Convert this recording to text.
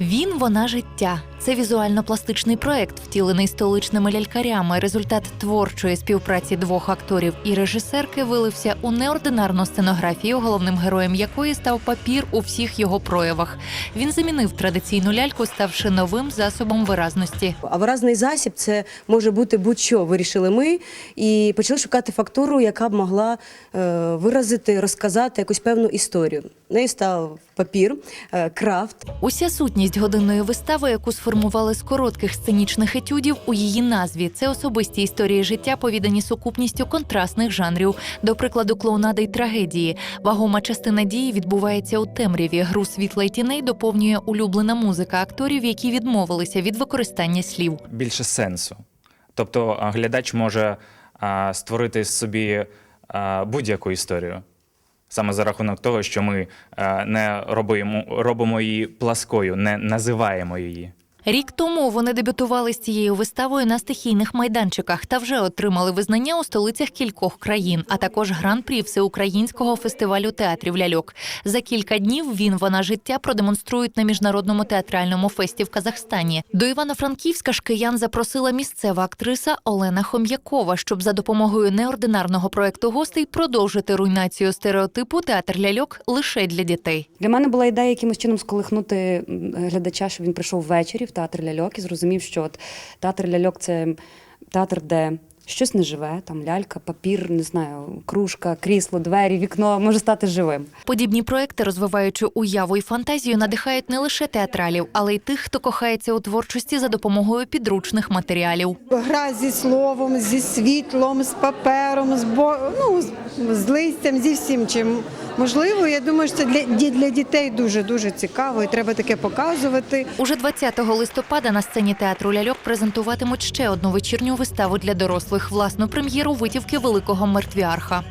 Він вона життя. Це візуально-пластичний проект, втілений столичними лялькарями. Результат творчої співпраці двох акторів і режисерки вилився у неординарну сценографію, головним героєм якої став папір у всіх його проявах. Він замінив традиційну ляльку, ставши новим засобом виразності. А виразний засіб це може бути будь-що. Вирішили ми і почали шукати фактуру, яка б могла е, виразити, розказати якусь певну історію. Нею став папір, е, крафт. Уся сутність годинної вистави, яку сформували з коротких сценічних етюдів у її назві, це особисті історії життя, повідані сукупністю контрастних жанрів, до прикладу, клоунади й трагедії. Вагома частина дії відбувається у темряві. Гру світла й тіней доповнює улюблена музика акторів, які відмовилися від використання слів. більше сенсу. Тобто глядач може а, створити собі будь-яку історію. Саме за рахунок того, що ми не робимо, робимо її пласкою, не називаємо її. Рік тому вони дебютували з цією виставою на стихійних майданчиках та вже отримали визнання у столицях кількох країн, а також гран-прі всеукраїнського фестивалю театрів ляльок. За кілька днів він вона життя продемонструють на міжнародному театральному фесті в Казахстані. До Івано-Франківська ж киян запросила місцева актриса Олена Хом'якова, щоб за допомогою неординарного проекту гостей продовжити руйнацію стереотипу театр ляльок лише для дітей. Для мене була ідея якимось чином сколихнути глядача, щоб він прийшов ввечері театр ляльок і зрозумів, що от театр ляльок це театр, де щось не живе, там лялька, папір, не знаю, кружка, крісло, двері, вікно може стати живим. Подібні проекти, розвиваючи уяву і фантазію, надихають не лише театралів, але й тих, хто кохається у творчості за допомогою підручних матеріалів. Гра зі словом, зі світлом, з папером, з бо ну з- з листям, зі всім чим можливо. Я думаю, що це для, для дітей дуже дуже цікаво, і треба таке показувати. Уже 20 листопада на сцені театру ляльок презентуватимуть ще одну вечірню виставу для дорослих власну прем'єру витівки великого мертвіарха.